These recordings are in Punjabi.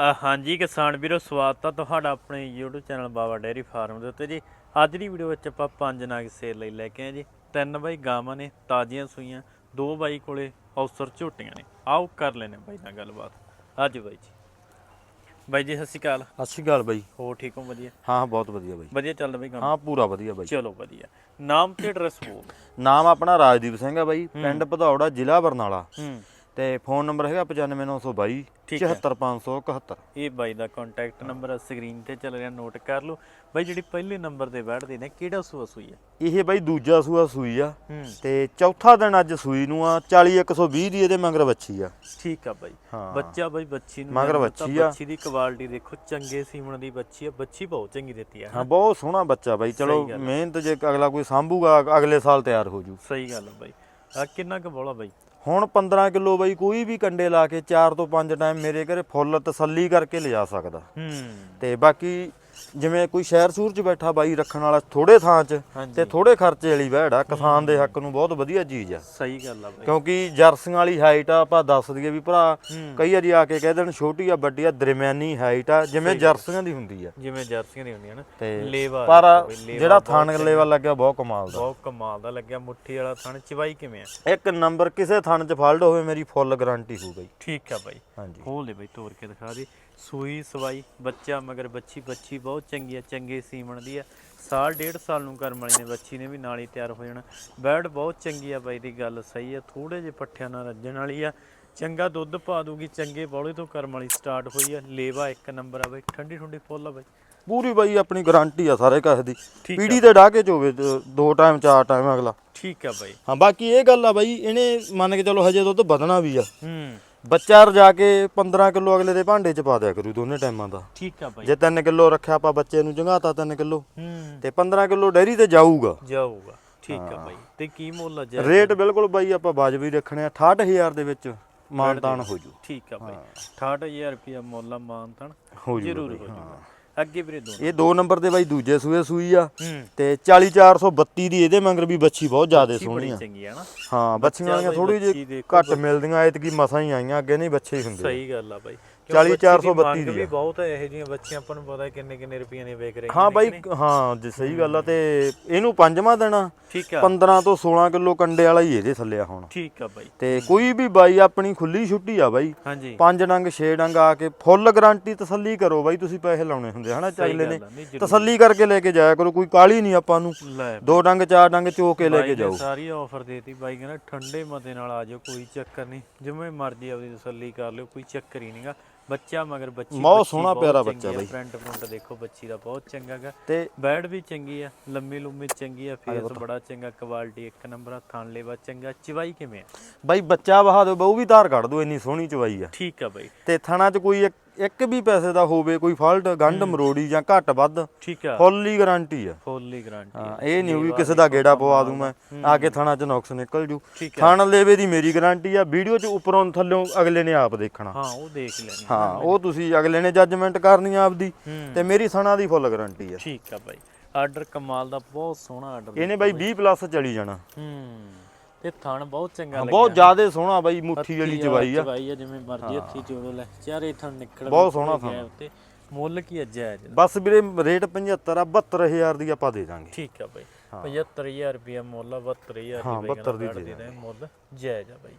ਹਾਂਜੀ ਕਿਸਾਨ ਵੀਰੋ ਸਵਾਗਤ ਆ ਤੁਹਾਡਾ ਆਪਣੇ YouTube channel Baba dairy farm ਦੇ ਉੱਤੇ ਜੀ। ਅੱਜ ਦੀ ਵੀਡੀਓ ਵਿੱਚ ਆਪਾਂ ਪੰਜ ਨਾਗ ਸੇਲ ਲਈ ਲੈ ਕੇ ਆਏ ਜੀ। ਤਿੰਨ ਬਾਈ ਗਾਵਾਂ ਨੇ ਤਾਜ਼ੀਆਂ ਸੂਈਆਂ ਦੋ ਬਾਈ ਕੋਲੇ ਔਸਰ ਝੋਟੀਆਂ ਨੇ। ਆਓ ਕਰ ਲੈਨੇ ਬਾਈ ਨਾਲ ਗੱਲਬਾਤ। ਅੱਜ ਬਾਈ ਜੀ। ਬਾਈ ਜੀ ਸਤਿ ਸ਼੍ਰੀ ਅਕਾਲ। ਸਤਿ ਸ਼੍ਰੀ ਅਕਾਲ ਬਾਈ। ਹੋ ਠੀਕ ਹੋ? ਵਧੀਆ? ਹਾਂ ਹਾਂ ਬਹੁਤ ਵਧੀਆ ਬਾਈ। ਵਧੀਆ ਚੱਲਦਾ ਬਾਈ ਕੰਮ? ਹਾਂ ਪੂਰਾ ਵਧੀਆ ਬਾਈ। ਚਲੋ ਵਧੀਆ। ਨਾਮ ਤੇ ਐਡਰੈਸ ਬੋਲ ਨਾਮ ਆਪਣਾ ਰਾਜਦੀਪ ਸਿੰਘ ਹੈ ਬਾਈ। ਪਿੰਡ ਭਦੌੜਾ ਜ਼ਿਲ੍ਹਾ ਬਰਨਾਲਾ। ਹੂੰ। ਤੇ ਫੋਨ ਨੰਬਰ ਹੈਗਾ 95922 ਠੀਕ ਹੈ। 74571 ਇਹ ਬਾਈ ਦਾ ਕੰਟੈਕਟ ਨੰਬਰ ਸਕਰੀਨ ਤੇ ਚੱਲ ਰਿਹਾ ਨੋਟ ਕਰ ਲਓ। ਬਾਈ ਜਿਹੜੀ ਪਹਿਲੇ ਨੰਬਰ ਤੇ ਬੈਠਦੇ ਨੇ ਕਿਹੜਾ ਸੂਆ ਸੂਈ ਹੈ ਇਹ ਬਾਈ ਦੂਜਾ ਸੂਆ ਸੂਈ ਆ ਤੇ ਚੌਥਾ ਦਿਨ ਅੱਜ ਸੂਈ ਨੂੰ ਆ 40120 ਦੀ ਇਹਦੇ ਮਗਰ ਬੱਚੀ ਆ। ਠੀਕ ਆ ਬਾਈ। ਬੱਚਾ ਬਾਈ ਬੱਚੀ ਨੂੰ ਮਗਰ ਬੱਚੀ ਆ। ਬੱਚੀ ਦੀ ਕੁਆਲਿਟੀ ਦੇਖੋ ਚੰਗੇ ਸੀਮਣ ਦੀ ਬੱਚੀ ਆ ਬੱਚੀ ਬਹੁਤ ਚੰਗੀ ਦਿੱਤੀ ਆ ਹਾਂ ਬਹੁਤ ਸੋਹਣਾ ਬੱਚਾ ਬਾਈ ਚਲੋ ਆ। ਮਿਹਨਤ ਜੇ ਅਗਲਾ ਕੋਈ ਸੰਭੂਗਾ ਅਗਲੇ ਸਾਲ ਤਿਆਰ ਹੋ ਜੂ। ਸਹੀ ਗੱਲ ਆ ਬਾਈ। ਆ ਕਿੰਨਾ ਕੁ ਬੋਲਾ ਬਾਈ? ਹੁਣ 15 ਕਿਲੋ ਬਾਈ ਕੋਈ ਵੀ ਕੰਡੇ ਲਾ ਕੇ 4 ਤੋਂ 5 ਟਾਈਮ ਮੇਰੇ ਘਰੇ ਫੁੱਲ ਤਸੱਲੀ ਕਰਕੇ ਲਿਜਾ ਸਕਦਾ। ਹੂੰ। ਤੇ ਬਾਕੀ ਜਿਵੇਂ ਕੋਈ ਸ਼ਹਿਰ ਸੂਰ ਚ ਬੈਠਾ ਬਾਈ ਰੱਖਣ ਵਾਲਾ ਥੋੜੇ ਥਾਂ 'ਚ। ਤੇ ਥੋੜੇ ਖਰਚੇ ਵਾਲੀ ਵਹਿੜ ਆ ਕਿਸਾਨ ਦੇ ਹੱਕ ਨੂੰ ਬਹੁਤ ਵਧੀਆ ਚੀਜ਼ ਆ। ਸਹੀ ਗੱਲ ਆ ਬਾਈ। ਕਿਉਂਕਿ ਜਰਸੀਆਂ ਵਾਲੀ ਹਾਈਟ ਆ ਆਪਾਂ ਦੱਸ ਦਈਏ ਵੀ ਭਰਾ। ਕਈ ਵਾਰੀ ਆ ਕੇ ਕਹਿ ਦੇਣ ਛੋਟੀ ਆ ਵੱਡੀ ਆ ਦਰਮਿਆਨੀ ਹਾਈਟ ਆ ਜਿਵੇਂ ਜਰਸੀਆਂ ਦੀ ਹੁੰਦੀ ਆ। ਜਿਵੇਂ ਜਰਸੀਆਂ ਦੀ ਹੁੰਦੀਆਂ ਨਾ। ਤੇ ਲੇਵਾ ਪਰ ਲੇਵਾ ਜਿਹੜਾ ਥਣ ਲੈਵਲ ਲੱਗਿਆ ਬਹੁਤ ਕਮਾਲ ਦਾ। ਬਹੁਤ ਕਮਾਲ ਦਾ ਲੱਗਿਆ ਮੁੱਠੀ ਵਾਲਾ ਥਣ ਚਵਾਈ ਕਿਵੇਂ ਆ? ਇੱਕ ਨੰਬਰ ਕਿਸੇ ਥਣ 'ਚ ਫਲਡ ਹੋਵੇ ਮੇਰੀ ਫੁੱਲ ਗਾਰੰਟੀ ਹੋ ਗਈ ਠੀਕ ਆ ਬਾਈ। ਹਾਂਜੀ। ਖੋਲ ਦੇ ਬਈ ਤੋੜ ਕੇ ਦਿਖਾ ਦੇ। ਸੂਈ ਸਵਾਈ ਬੱਚਾ ਮਗਰ ਬੱਚੀ ਬੱਚੀ ਬਹੁਤ ਚੰਗੀ ਆ ਚੰਗੇ ਸੀਮਣ ਦੀ ਆ। ਸਾਲ ਡੇਢ ਸਾਲ ਨੂੰ ਕਰਮ ਵਾਲੀ ਨੇ ਬੱਚੀ ਨੇ ਵੀ ਨਾਲ ਹੀ ਤਿਆਰ ਹੋ ਜਾਣਾ। ਬੈਡ ਬਹੁਤ ਚੰਗੀ ਆ ਬਾਈ ਦੀ ਗੱਲ ਸਹੀ ਆ। ਥੋੜੇ ਜਿਹੇ ਪੱਠਿਆਂ ਨਾਲ ਰੱਜਣ ਵਾਲੀ ਆ। ਚੰਗਾ ਦੁੱਧ ਪਾ ਦੂਗੀ ਚੰਗੇ ਬੌਲੇ ਤੋਂ ਕਰਮ ਵਾਲੀ ਸਟਾਰਟ ਹੋਈ ਆ। ਲੇਵਾ ਇੱਕ ਨੰਬਰ ਆ ਬਾਈ ਠੰਡੀ ਠੰਡੀ ਫੁੱਲ ਆ ਬਾਈ। ਪੂਰੀ ਬਾਈ ਆਪਣੀ ਗਾਰੰਟੀ ਆ ਸਾਰੇ ਕਾਹ ਦੀ। ਠੀਕ ਆ। ਪੀੜੀ ਤੇ ਢਾ ਕੇ ਚੋਵੇ ਦ- ਦੋ ਟਾਈਮ ਚਾਰ ਟਾਈਮ ਅਗਲਾ। ਠੀਕ ਆ ਬਾਈ। ਹਾਂ ਬਾਕੀ ਇਹ ਗੱਲ ਆ ਬਾਈ ਇਹਨੇ ਮੰਨ ਕੇ ਚਲੋ ਹਜੇ ਦੁੱਧ ਵਧਣਾ ਵੀ ਆ। ਹੂੰ। ਬੱਚਾ ਰਜਾ ਕੇ 15 ਕਿਲੋ ਅਗਲੇ ਦੇ ਭਾਂਡੇ 'ਚ ਪਾ ਦਿਆ ਕਰੂ ਦੋਨੇ ਟਾਈਮਾਂ ਦਾ। ਠੀਕ ਆ ਬਾਈ। ਜੇ 3 ਕਿਲੋ ਰੱਖਿਆ ਆਪਾਂ ਬੱਚੇ ਨੂੰ ਜੰਗਾਤਾ 3 ਕਿਲੋ। ਹੂੰ। ਤੇ 15 ਕਿਲੋ ਡੈਰੀ ਤੇ ਜਾਊਗਾ। ਜਾਊਗਾ। ਠੀਕ ਆ ਬਾਈ। ਤੇ ਕੀ ਮੁੱਲ ਆ ਜਾ ਰੇਟ ਬਿਲਕੁਲ ਬਾਈ ਆਪਾਂ ਵਾਜਬੀ ਰੱਖਣੇ ਆ। 68000 ਦੇ ਵਿੱਚ ਮਾਨਤਾਨ ਹੋ ਜੂ। ਠੀਕ ਆ ਬਾਈ। 68000 ਰੁਪਿਆ ਮੁੱਲ ਆ ਮਾਨਤਨ। ਜ਼ਰੂਰ ਹੋ ਜਾਊਗਾ ਅੱਗੇ ਵੀਰੇ ਦੋ ਇਹ ਦੋ ਨੰਬਰ ਤੇ ਬਾਈ ਦੂਜੇ ਸੂਏ ਸੂਈ ਆ। ਤੇ 40432 ਦੀ ਇਹਦੇ ਮੰਗਰ ਵੀ ਬੱਚੀ ਬਹੁਤ ਜ਼ਿਆਦਾ ਸੋਹਣੀ ਆ। ਚੰਗੀ ਆ ਨਾ। ਹਾਂ ਬੱਚੀਆਂ ਵਾਲੀਆਂ ਥੋੜੀ ਜਿਹੀ ਘੱਟ ਮਿਲਦੀਆਂ ਐਤਕੀ ਮਸਾਂ ਹੀ ਆਈਆਂ ਅੱਗੇ ਨਹੀਂ ਬੱਚੇ ਹੀ ਹੁੰਦੇ। ਸਹੀ ਗੱਲ ਆ ਬਾਈ। 40,432 ਦੀ ਵੀ ਆ। ਬਹੁਤ ਹੈ ਇਹੋ ਜਿਹੀਆਂ ਬੱਚੀਆਂ ਆਪਾਂ ਨੂੰ ਪਤਾ ਕਿੰਨੇ ਕਿੰਨੇ ਰੁਪਈਆਂ ਦੀਆਂ ਵੇਚ ਰਹੀਆਂ ਹਾਂ ਬਾਈ? ਹਾਂ ਜੀ ਸਹੀ ਗੱਲ ਆ ਤੇ ਇਹਨੂੰ ਪੰਜਵਾਂ ਦੇਣਾ ਠੀਕ ਆ। 15 ਤੋਂ 16 ਕਿਲੋ ਕੰਡੇ ਵਾਲਾ ਹੀ ਇਹਦੇ ਥੱਲੇ ਆ ਹੁਣ। ਠੀਕ ਆ ਬਾਈ। ਤੇ ਕੋਈ ਵੀ ਬਾਈ ਆਪਣੀ ਖੁੱਲੀ ਛੁੱਟੀ ਆ ਬਾਈ ਹਾਂਜੀ। ਪੰਜ ਡੰਗ ਛੇ ਡੰਗ ਆ ਕੇ ਫੁੱਲ ਗਾਰੰਟੀ ਤਸੱਲੀ ਕਰੋ ਬਾਈ ਤੁਸੀਂ ਪੈਸੇ ਲਾਉਣੇ ਹੁੰਦੇ ਹਨਾ ਚਾਗਲੇ ਨੇ। ਗੱਲ ਆ, ਨਹੀਂ ਜ਼ਰੂਰ। ਤਸੱਲੀ ਕਰਕੇ ਲੈ ਕੇ ਜਾਇਆ ਕਰੋ ਕੋਈ ਕਾਲੀ ਨਹੀਂ ਆਪਾਂ ਨੂੰ। ਲੈ ਦੋ ਡੰਗ ਚਾਰ ਡੰਗ ਚੋ ਕੇ ਲੈ ਬਾਈ ਕੇ ਨੇ ਜਾਓ। ਸਾਰੀ ਆਫਰ ਦੇਤੀ ਬਾਈ ਕਹਿੰਦਾ ਠੰਡੇ ਮਤੇ ਨਾਲ ਆ ਜਾਓ ਕੋਈ ਚੱਕਰ ਨਹੀਂ। ਜਿਵੇਂ ਮਰਜ਼ੀ ਆਪਦੀ ਤਸੱਲੀ ਕਰ ਲਿਓ ਕੋਈ ਚੱਕਰ ਹੀ ਨਹੀਂਗਾ ਬੱਚਾ ਮਗਰ ਬੱਚੀ ਬਹੁਤ ਸੋਹਣਾ ਪਿਆਰਾ ਬੱਚਾ ਬਾਈ। ਫਰੰਟ ਫਰੰਟ ਦੇਖੋ ਬੱਚੀ ਦਾ ਬਹੁਤ ਚੰਗਾ ਗਾ। ਤੇ ਬੈਡ ਵੀ ਚੰਗੀ ਆ ਲੰਮੀ ਲੰਮੀ ਚੰਗੀ ਆ ਫੇਸ ਬੜਾ ਚੰਗਾ ਕੁਆਲਿਟੀ ਇੱਕ ਨੰਬਰ ਆ ਥਣ ਲੇਵਾ ਚੰਗਾ ਚਵਾਈ ਕਿਵੇਂ ਆ? ਬਾਈ ਬੱਚਾ ਵਹਾ ਦਿਓ ਬਹੂ ਵੀ ਧਾਰ ਕੱਢ ਦਿਓ ਇੰਨੀ ਸੋਹਣੀ ਚਵਾਈ ਆ। ਠੀਕ ਆ ਬਾਈ। ਤੇ ਥਣਾ 'ਚ ਕੋਈ ਇੱਕ ਇੱਕ ਵੀ ਪੈਸੇ ਦਾ ਹੋਵੇ ਕੋਈ ਫਾਲਟ ਗੰਢ ਮਰੋੜੀ ਜਾਂ ਘੱਟ ਵੱਧ ਠੀਕ ਆ। ਫੁੱਲ ਗਾਰੰਟੀ ਆ। ਫੁੱਲੀ ਗਾਰੰਟੀ ਹਾਂ ਇਹ ਨਹੀਂ ਵੀ ਕਿਸੇ ਦਾ ਗੇੜਾ ਪਵਾ ਦੂੰ ਮੈਂ ਆ ਕੇ ਥਣਾ 'ਚ ਨੁਕਸ ਨਿਕਲ ਜੂ। ਥਣ ਲੇਵੇ ਦੀ ਮੇਰੀ ਗਾਰੰਟੀ ਆ ਵੀਡੀਓ 'ਚ ਉੱਪਰੋਂ ਥੱਲੋਂ ਅਗਲੇ ਨੇ ਆਪ ਦੇਖਣਾ। ਹਾਂ ਉਹ ਦੇਖ ਲੈਣੀ ਹਾਂ ਉਹ ਤੁਸੀਂ ਅਗਲੇ ਨੇ ਜੱਜਮੈਂਟ ਕਰਨੀ ਆਪਦੀ ਤੇ ਮੇਰੀ ਥਣਾ ਦੀ ਫੁੱਲ ਗਾਰੰਟੀ ਆ। ਠੀਕ ਆ ਬਾਈ। ਆਰਡਰ ਕਮਾਲ ਦਾ ਬਹੁਤ ਸੋਹਣਾ ਆਰਡਰ ਇਹਨੇ ਬਾਈ 20 ਪਲੱਸ ਚਲੀ ਜਾਣਾ। ਹੂੰ। ਤੇ ਥਣ ਬਹੁਤ ਚੰਗਾ ਲੱਗਿਆ। ਬਹੁਤ ਜ਼ਿਆਦਾ ਸੋਹਣਾ ਬਾਈ ਮੁੱਠੀ ਵਾਲੀ ਚਵਾਈ ਆ। ਚਵਾਈ ਆ ਜਿਵੇਂ ਮਰਜ਼ੀ ਹੱਥੀ ਜੋੜੋ ਲੈ। ਚਾਰੇ ਥਣ ਨਿਕਲ ਬਹੁਤ ਸੋਹਣਾ ਥਣ। ਮੁੱਲ ਕੀ ਅੱਜ ਹੈ ਬਸ ਵੀਰੇ ਰੇਟ 75 ਆ 72000 ਦੀ ਆਪਾਂ ਦੇ ਦਾਂਗੇ। ਠੀਕ ਆ ਬਾਈ। 75000 ਰੁਪਿਆ ਮੁੱਲ ਆ 72000 ਹਾਂ, ਦੀ ਬਾਈ 72 ਦੀ ਦੇ ਮੁੱਲ। ਜਾਇਜ਼ ਆ ਬਾਈ।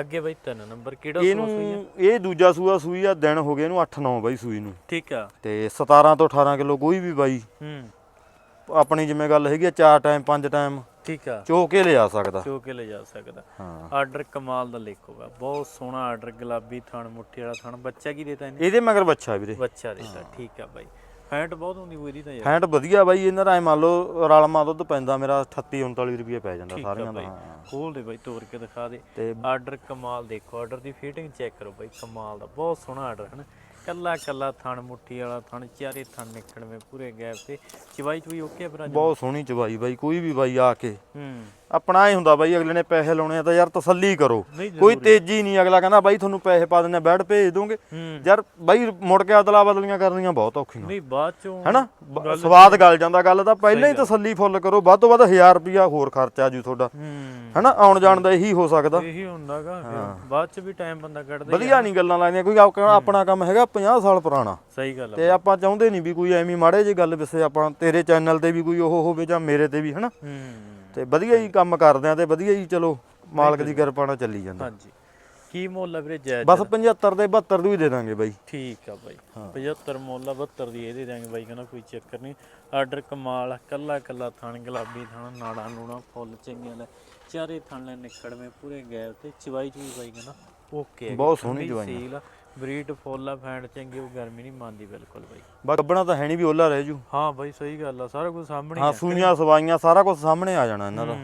ਅੱਗੇ ਬਾਈ ਤਿੰਨ ਨੰਬਰ ਕਿਹੜਾ ਸੂਆ ਸੂਈ ਆ? ਇਹ ਦੂਜਾ ਸੂਆ ਸੂਈ ਆ ਦਿਨ ਹੋ ਗਏ ਇਹਨੂੰ 8-9 ਬਾਈ ਸੂਈ ਨੂੰ। ਠੀਕ ਆ। ਤੇ 17 ਤੋਂ 18 ਕਿਲੋ ਕੋਈ ਵੀ ਬਾਈ। ਹੂੰ। ਆਪਣੀ ਜਿਵੇਂ ਗੱਲ ਹੈਗੀ ਆ ਚਾਰ ਟਾਈਮ ਪੰਜ ਟਾਈਮ ਠੀਕ ਆ। ਚੋ ਕੇ ਲਿਆ ਸਕਦਾ। ਚੋ ਕੇ ਲੈ ਜਾ ਸਕਦਾ। ਹਾਂ। ਆਰਡਰ ਕਮਾਲ ਦਾ ਲਿਖੋਗਾ ਬਹੁਤ ਸੋਹਣਾ ਆਰਡਰ ਗੁਲਾਬੀ ਥਣ ਮੁੱਠੀ ਵਾਲਾ ਥਣ। ਬੱਚਾ ਕੀ ਦੇਤਾ ਇਹਨੇ? ਇਹਦੇ ਮਗਰ ਬੱਚਾ ਵੀਰੇ। ਬੱਚਾ ਦੇਤਾ ਠੀਕ ਆ ਬਾਈ। ਫੈਂਟ ਬਹੁਤ ਹੁੰਦੀ ਹੋਈ ਇਹਦੀ ਤਾਂ ਯਾਰ। ਹੈਂਡ ਵਧੀਆ ਬਾਈ ਇਹਨਾਂ ਦਾ ਐ ਮੰਨ ਲਓ ਰਲਮਾ ਦੁੱਧ ਪੈਂਦਾ ਮੇਰਾ 38 39 ਰੁਪਏ ਪੈ ਜਾਂਦਾ ਠੀਕ ਆ ਸਾਰਿਆਂ ਦਾ ਬਾਈ ਹਾਂ। ਖੋਲ ਦੇ ਬਾਈ ਤੋੜ ਕੇ ਦਿਖਾ ਦੇ। ਤੇ ਆਰਡਰ ਕਮਾਲ ਦੇਖੋ ਆਰਡਰ ਦੀ ਫਿਟਿੰਗ ਚੈੱਕ ਕਰੋ ਬਾਈ ਕਮਾਲ ਦਾ। ਬਹੁਤ ਸੋਹਣਾ ਆਰਡਰ ਹੈ ਨਾ ਕੱਲਾ ਕੱਲਾ ਥਣ ਮੁੱਠੀ ਵਾਲਾ ਥਣ ਚਾਰੇ ਥਣ ਨਿਕਲਵੇਂ ਪੂਰੇ ਗੈਪ ਤੇ। ਚਵਾਈ ਚਵਾਈ ਓਕੇ ਆ ਭਰਾ ਜੀ? ਬਹੁਤ ਸੋਹਣੀ ਚਵਾਈ ਬਾਈ ਕੋਈ ਵੀ ਬਾਈ ਆ ਕੇ। ਹੂੰ। ਆਪਣਾ ਹੀ ਹੁੰਦਾ ਬਾਈ ਅਗਲੇ ਨੇ ਪੈਸੇ ਲਾਉਣੇ ਆ ਤਾਂ ਯਾਰ ਤਸੱਲੀ ਕਰੋ। ਕੋਈ ਤੇਜ਼ੀ ਨਹੀਂ ਅਗਲਾ ਕਹਿੰਦਾ ਬਾਈ ਤੁਹਾਨੂੰ ਪੈਸੇ ਪਾ ਆ ਬੈਡ ਭੇਜ ਦੋਗੇ। ਯਾਰ ਬਾਈ ਮੁੜ ਕੇ ਅਦਲਾ ਬਦਲੀਆਂ ਕਰਨੀਆਂ ਬਹੁਤ ਔਖੀਆਂ। ਨਹੀਂ ਬਾਅਦ ਚੋਂ ਹੈਨਾ? ਸਵਾਦ ਗਲ ਜਾਂਦਾ ਗੱਲ ਤਾਂ ਪਹਿਲਾਂ ਹੀ ਤਸੱਲੀ ਫੁੱਲ ਕਰੋ ਵੱਧ ਤੋਂ ਵੱਧ 1000 ਰੁਪਿਆ ਹੋਰ ਖਰਚਾ ਜੂ ਤੁਹਾਡਾ। ਹੈਨਾ? ਆਉਣ ਜਾਣ ਦਾ ਇਹੀ ਹੋ ਸਕਦਾ। ਇਹੀ ਹੁੰਦਾਗਾ ਬਾਅਦ ਚ ਵੀ ਟਾਈਮ ਬੰਦਾ ਕੱਢਦਾ। ਵਧੀਆ ਨਹੀਂ ਗੱਲਾਂ ਲੱਗਦੀਆਂ ਕੋਈ ਆਪ- ਆਪਣਾ ਕੰਮ ਹੈਗਾ 50 ਸਾਲ ਪੁਰਾਣਾ। ਸਹੀ ਗੱਲ ਤੇ ਆਪਾਂ ਚਾਹੁੰਦੇ ਨਹੀਂ ਵੀ ਕੋਈ ਐਵੇਂ ਮਾੜੇ ਜਿਹੀ ਗੱਲ ਵਿਸੇ ਆਪਾਂ ਤੇਰੇ ਚੈਨਲ ਤੇ ਵੀ ਕੋਈ ਉਹ ਹੋਵੇ ਜਾਂ ਮੇਰੇ ਤੇ ਵੀ ਹਨਾ? ਹੂੰ। ਤੇ ਵਧੀਆ ਹੀ ਕੰਮ ਕਰਦੇ ਆ ਤੇ ਵਧੀਆ ਹੀ ਚਲੋ ਮਾਲਕ ਦੀ ਕਿਰਪਾ ਨਾਲ ਚੱਲੀ ਜਾਂਦਾ। ਹਾਂਜੀ। ਕੀ ਮੁੱਲ ਆ ਵੀਰੇ ਜਾਇਜ਼ ਬਸ 75 ਦੇ 72 ਦੀ ਦੇ ਦਾਂਗੇ ਬਾਈ। ਠੀਕ ਆ ਬਾਈ। 75 ਮੁੱਲ ਆ 72 ਦੀ ਇਹਦੇ ਦਾਂਗੇ ਬਾਈ ਕਹਿੰਦਾ ਕੋਈ ਚੱਕਰ ਨਹੀਂ। ਆਰਡਰ ਕਮਾਲ ਕੱਲਾ ਕੱਲਾ ਥਣ ਗੁਲਾਬੀ ਥਣ ਨਾੜਾ ਨੂਣਾ ਫੁੱਲ ਚੰਗੀਆਂ ਲੈ ਚਾਰੇ ਥਣ ਲੈ ਨਿਕੜਵੇਂ ਪੂਰੇ ਗੈਰ ਤੇ ਚਵਾਈ ਚੂਈ ਬਾਈ ਕਹਿੰਦਾ ਓਕੇ। ਬਹੁਤ ਸੋਹਣੀ ਚਵਾਈ ਸੀਲ ਬਰੀਡ ਫੁੱਲ ਆ ਫੈਂਟ ਚੰਗੀ ਉਹ ਗਰਮੀ ਨਹੀਂ ਮੰਨਦੀ ਬਿਲਕੁਲ ਬਾਈ। ਬਸ ਕੱਢਣਾ ਤਾਂ ਹੈ ਨਹੀਂ ਵੀ ਓਲਾ ਰਹਿ ਜੂ। ਹਾਂ ਬਾਈ ਸਹੀ ਗੱਲ ਆ ਸਾਰਾ ਕੁਝ ਸਾਹਮਣੇ ਹੀ ਸੂਈਆਂ ਸਵਾਈਆਂ ਸਾਰਾ ਕੁਝ ਸਾਹਮਣੇ ਆ ਜਾਣਾ ਇਹਨਾਂ ਦਾ।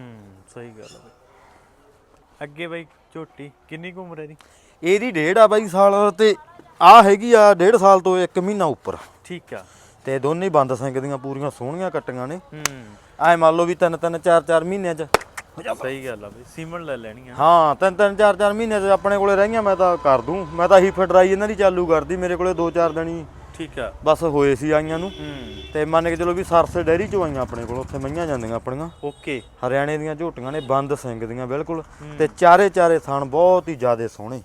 ਸਹੀ ਗੱਲ ਆ ਬਾਈ। ਅੱਗੇ ਬਾਈ ਝੋਟੀ ਕਿੰਨੀ ਕੁ ਉਮਰ ਹੈ ਦੀ ਇਹਦੀ ਡੇਢ ਆ ਬਾਈ ਸਾਲ ਤੇ ਆ ਹੈਗੀ ਆ ਡੇਢ ਸਾਲ ਤੋਂ 1 ਮਹੀਨਾ ਉੱਪਰ। ਠੀਕ ਆ। ਤੇ ਦੋਨੇ ਬੰਦ ਸਿੰਘ ਦੀਆਂ ਪੂਰੀਆਂ ਸੋਹਣੀਆਂ ਕੱਟੀਆਂ ਨੇ। ਹੂੰ। ਐ ਮੰਨ ਲਓ ਵੀ ਤਿੰਨ ਤਿੰਨ ਚਾਰ ਚਾਰ ਮਹੀਨਿਆਂ ਚ ਸਹੀ ਗੱਲ ਆ ਬਾਈ ਸੀਮਨ ਲੈ ਲੈਣੀ ਆ। ਹਾਂ ਤਿੰਨ ਤਿੰਨ ਚਾਰ ਚਾਰ ਮਹੀਨਿਆਂ ਚ ਆਪਣੇ ਕੋਲੇ ਰਹੀਆਂ ਮੈਂ ਤਾਂ ਕਰ ਦੂੰ। ਮੈਂ ਤਾਂ ਹੀ ਫਟਰਾਈ ਇਹਨਾਂ ਦੀ ਚਾਲੂ ਕਰਦੀ ਮੇਰੇ ਕੋਲੇ 2-4 ਦਿਨ ਹੀ ਠੀਕ ਆ। ਬਸ ਹੋਏ ਸੀ ਆਈਆਂ ਨੂੰ। ਤੇ ਮੰਨ ਕੇ ਚਲੋ ਵੀ ਸਰਸੇ ਡੈਰੀ ਚੋਂ ਆਈਆਂ ਆਪਣੇ ਕੋਲ ਉੱਥੇ ਮਈਆਂ ਜਾਂਦੀਆਂ ਆਪਣੀਆਂ। ਓਕੇ। ਹਰਿਆਣੇ ਦੀਆਂ ਝੋਟੀਆਂ ਨੇ ਬੰਦ ਸਿੰਘ ਦੀਆਂ ਬਿਲਕੁਲ। ਤੇ ਚਾਰੇ ਚਾਰੇ ਥਣ ਬਹੁਤ ਹੀ ਜ਼ਿਆਦੇ ਸੋਹਣੇ।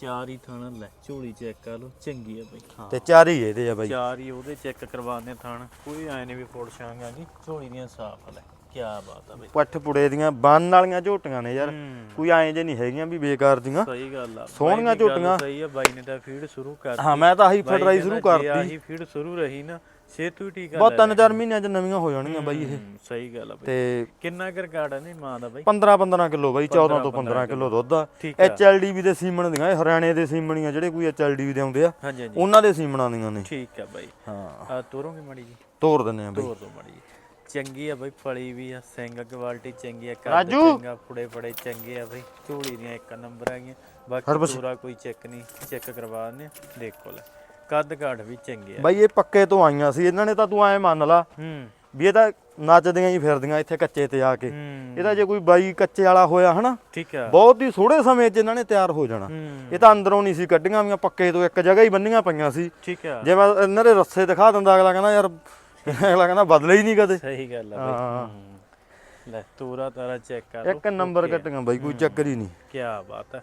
ਚਾਰ ਹੀ ਥਾਣਾ ਲੈ ਝੋਲੀ ਚੈੱਕ ਕਰ ਲਓ ਚੰਗੀ ਆ ਬਾਈ। ਤੇ ਚਾਰ ਹੀ ਇਹਦੇ ਆ ਬਾਈ। ਚਾਰ ਹੀ ਉਹਦੇ ਚੈੱਕ ਕਰਵਾਉਂਦੇ ਥਾਣ ਕੋਈ ਐ ਨਹੀਂ ਵੀ ਫੋੜ ਛਾਂਗ ਗਈ ਝੋਲੀ ਦੀਆਂ ਸਾਫ਼ ਲੈ। ਕੀ ਬਾਤ ਆ ਬਾਈ। ਪੱਠ ਪੁੜੇ ਦੀਆਂ ਬੰਨ ਵਾਲੀਆਂ ਝੋਟੀਆਂ ਨੇ ਯਾਰ। ਕੋਈ ਐਂ ਜੇ ਨਹੀਂ ਹੈਗੀਆਂ ਵੀ ਬੇਕਾਰ ਦੀਆਂ। ਸਹੀ ਗੱਲ ਆ। ਸੋਹਣੀਆਂ ਝੋਟੀਆਂ। ਸਹੀ ਆ ਬਾਈ ਨੇ ਤਾਂ ਫੀਡ ਸ਼ੁਰੂ ਕਰ ਹਾਂ ਮੈਂ ਤਾਂ ਆਹੀ ਫਟਰਾਈ ਸ਼ੁਰੂ ਕਰਤੀ। ਆਹੀ ਫੀਡ ਸ਼ੁਰੂ ਰਹੀ ਨਾ ਛੇਤੂ ਟੀਕਾ ਬਹੁਤ ਲੈ ਤਿੰਨ ਚਾਰ ਮਹੀਨਿਆਂ ਚ ਨਵੀਆਂ ਹੋ ਜਾਣਗੀਆਂ ਬਾਈ ਇਹ। ਸਹੀ ਗੱਲ ਆ ਬਾਈ। ਤੇ ਕਿੰਨਾ ਕਰ ਗਾੜਾ ਨਹੀਂ ਮਾਂ ਦਾ ਬਾਈ? 15 15 ਕਿਲੋ ਬਾਈ 14 ਤੋਂ 15 ਕਿਲੋ ਦੁੱਧ ਆ। ਠੀਕ ਆ। ਐਚਐਲਡੀਵੀ ਦੇ ਸੀਮਨ ਦੀਆਂ ਇਹ ਹਰਿਆਣੇ ਦੇ ਸੀਮਣੀਆਂ ਜਿਹੜੇ ਕੋਈ ਐਚਐਲਡੀਵੀ ਦੇ ਆਉਂਦੇ ਆ ਉਹਨਾਂ ਦੇ ਸੀਮਣਾਂ ਦੀਆਂ ਨੇ। ਠੀਕ ਆ ਬਾਈ। ਹਾਂ। ਆ ਤੋਰੋਂਗੇ ਮਾੜੀ ਜੀ? ਤੋਰ ਦਿੰਨੇ ਆ ਬਾਈ। ਤੋਰ ਦੋ ਮਾੜੀ ਜੀ। ਚੰਗੀ ਆ ਬਾਈ ਫਲੀ ਵੀ ਆ ਸਿੰਘ ਕੁਆਲਿਟੀ ਚੰਗੀ ਆ ਕੱਦ ਰਾਜੂ। ਚੰਗਾ ਫੁੜੇ ਫੜੇ ਚੰਗੇ ਆ ਬਾਈ ਝੋਲੀ ਦੀਆਂ ਇੱਕ ਨੰਬਰ ਆ ਗਈਆਂ ਬਾਕੀ ਪੂਰਾ ਕੋਈ ਚੈੱਕ ਨਹੀਂ ਚੈੱਕ ਕਰਵਾ ਦਿੰਦੇ ਆ ਦੇਖੋ ਲੈ ਕੱਦ ਕਾਠ ਵੀ ਚੰਗੇ ਆ। ਬਾਈ ਇਹ ਪੱਕੇ ਤੋਂ ਆਈਆਂ ਸੀ ਇਹਨਾਂ ਨੇ ਤਾਂ ਤੂੰ ਐਂ ਮੰਨ ਲਾ ਹੂੰ। ਵੀ ਇਹ ਤਾਂ ਨੱਚਦੀਆਂ ਹੀ ਫਿਰਦੀਆਂ ਇੱਥੇ ਕੱਚੇ ਤੇ ਆ ਕੇ। ਹੂੰ। ਇਹਦਾ ਜੇ ਕੋਈ ਬਾਈ ਕੱਚੇ ਵਾਲਾ ਹੋਇਆ ਹਨਾ ਠੀਕ ਆ। ਬਹੁਤ ਹੀ ਥੋੜੇ ਸਮੇਂ 'ਚ ਇਹਨਾਂ ਨੇ ਤਿਆਰ ਹੋ ਜਾਣਾ। ਹੂੰ। ਇਹ ਤਾਂ ਅੰਦਰੋਂ ਨਹੀਂ ਸੀ ਕੱਢੀਆਂ ਵੀਆਂ ਪੱਕੇ ਤੋਂ ਇੱਕ ਜਗ੍ਹਾ ਹੀ ਬੰਨੀਆਂ ਪਈਆਂ ਸੀ। ਠੀਕ ਆ। ਜੇ ਮੈਂ ਇਹਨਾਂ ਦੇ ਰੱਸੇ ਦਿਖਾ ਦਿੰਦਾ ਅਗਲਾ ਕਹਿੰਦਾ ਯਾਰ ਅਗਲਾ ਕਹਿੰਦਾ ਬਦਲੇ ਹੀ ਨਹੀਂ ਕਦੇ। ਸਹੀ ਗੱਲ ਆ ਹਾਂ। ਬਾਈ। ਲੈ ਤੋਰਾ ਤਾਰਾ ਚੈੱਕ ਕਰ ਲਓ। ਇੱਕ ਨੰਬਰ ਕੱਟੀਆਂ ਬਾਈ ਕੋਈ ਚੱਕਰ ਹੀ ਨਹੀਂ ਕੀ ਬਾਤ ਹੈ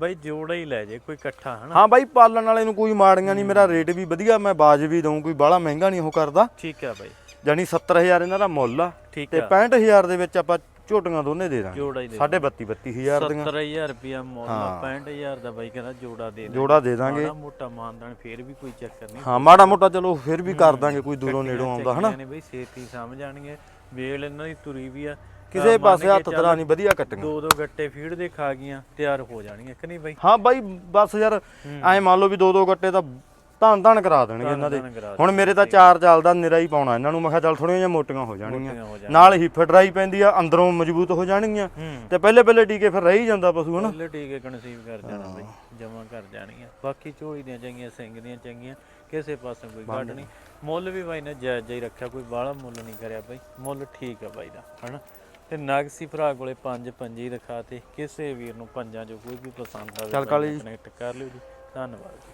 ਬਾਈ ਜੋੜਾ ਹੀ ਲੈ ਜੇ ਕੋਈ ਇਕੱਠਾ ਹਨਾ? ਹਾਂ ਬਾਈ ਪਾਲਣ ਵਾਲੇ ਨੂੰ ਕੋਈ ਮਾੜੀਆਂ ਨਹੀਂ ਮੇਰਾ ਰੇਟ ਵੀ ਵਧੀਆ ਮੈਂ ਬਾਜ ਵੀ ਦਊਂ ਕੋਈ ਬਾਹਲਾ ਮਹਿੰਗਾ ਨਹੀਂ ਉਹ ਕਰਦਾ। ਠੀਕ ਆ ਬਾਈ। ਜਾਨੀ 70000 ਇਹਨਾਂ ਦਾ ਮੁੱਲ ਆ ਠੀਕ ਤੇ ਆ। 65000 ਦੇ ਵਿੱਚ ਆਪਾਂ ਝੋਟੀਆਂ ਦੋਨੇ ਦੇ ਦਾਂਗੇ। ਜੋੜਾ ਹੀ ਦੇ ਸਾਢੇ 32 32000 ਦੀਆਂ। 70000 ਰੁਪਿਆ ਮੁੱਲ ਆ, 65000 ਦਾ ਬਾਈ ਕਹਿੰਦਾ ਜੋੜਾ ਦੇ ਦੇ ਜੋੜਾ ਦੇ ਦਾਂਗੇ। ਮਾੜਾ ਮੋਟਾ ਮਾਨਦਾਨ ਫੇਰ ਵੀ ਕੋਈ ਚੱਕਰ ਨਹੀਂ। ਹਾਂ ਮਾੜਾ ਮੋਟਾ ਚਲੋ ਫਿਰ ਵੀ ਕਰ ਦਾਂਗੇ ਕੋਈ ਦੂਰੋਂ ਨੇੜੋਂ ਆਉਂਦਾ ਹਨਾ? ਨੇ ਬਈ ਛੇਤੀ ਸਮਝ ਜਾਣਗੇ ਵੇਲ ਇਹਨਾਂ ਦੀ ਤੁਰੀ ਵੀ ਆ। ਕਿਸੇ ਪਾਸੇ ਹੱਥ ਤਰਾ ਨਹੀਂ ਵਧੀਆ ਕੱਟੀਆਂ। ਦੋ ਦੋ ਗੱਟੇ ਫੀਡ ਦੇ ਖਾ ਗਈਆਂ ਤਿਆਰ ਹੋ ਜਾਣਗੀਆਂ ਕਿ ਨਹੀਂ ਬਾਈ? ਹਾਂ ਬਾਈ ਬਸ ਯਾਰ ਐਂ ਮੰਨ ਲਓ ਵੀ ਦੋ ਦੋ ਗੱਟੇ ਤਾਂ ਧੰਨ ਧੰਨ ਕਰਾ ਦੇਣਗੇ ਇਹਨਾਂ ਦੇ। ਹੁਣ ਮੇਰੇ ਤਾਂ ਚਾਰ ਚੱਲਦਾ ਨਿਰਾ ਹੀ ਪਾਉਣਾ ਇਹਨਾਂ ਨੂੰ ਮੈਂ ਕਿਹਾ ਚੱਲ ਥੋੜੀਆਂ ਜਿਹੀਆਂ ਮੋਟੀਆਂ ਹੋ ਜਾਣਗੀਆਂ। ਨਾਲ ਹੀ ਫਟਰਾਈ ਪੈਂਦੀ ਆ ਅੰਦਰੋਂ ਮਜ਼ਬੂਤ ਹੋ ਜਾਣਗੀਆਂ। ਤੇ ਪਹਿਲੇ ਪਹਿਲੇ ਟੀਕੇ ਫਿਰ ਰਹਿ ਜਾਂਦਾ ਪਸ਼ੂ ਹਨਾ? ਪਹਿਲੇ ਟੀਕੇ ਕਨਸੀਵ ਕਰ ਜਾਣਾ ਬਈ ਜਮਾ ਕਰ ਜਾਣੀਆਂ ਬਾਕੀ ਝੋਲੀ ਦੀਆਂ ਚੰਗੀਆਂ ਸਿੰਘ ਦੀਆਂ ਚੰਗੀਆਂ ਕਿਸੇ ਪਾਸੇ ਕੋਈ ਘਾਟ ਨਹੀਂ। ਮੁੱਲ ਵੀ ਬਾਈ ਨੇ ਜਾਇਜ਼ ਜਿਹਾ ਹੀ ਰੱਖਿਆ ਕੋਈ ਬਾਹਲਾ ਮੁੱਲ ਨਹੀਂ ਕਰਿਆ ਬਾਈ। ਮੁੱਲ ਠੀਕ ਆ ਬਾਈ ਦਾ ਹਨਾ? ਤੇ ਨਗਸੀ ਭਰਾ ਕੋਲੇ ਪੰਜ ਪੰਜੀ ਦਿਖਾਤੇ ਕਿਸੇ ਵੀਰ ਨੂੰ ਪੰਜਾਂ ਚੋਂ ਕੋਈ ਵੀ ਪਸੰਦ ਆਵੇ ਚੱਲ ਕਾਲੀ ਜੀ। ਕਨੈਕਟ ਕਰ ਲਿਓ ਜੀ। ਧੰਨਵਾਦ ਜੀ।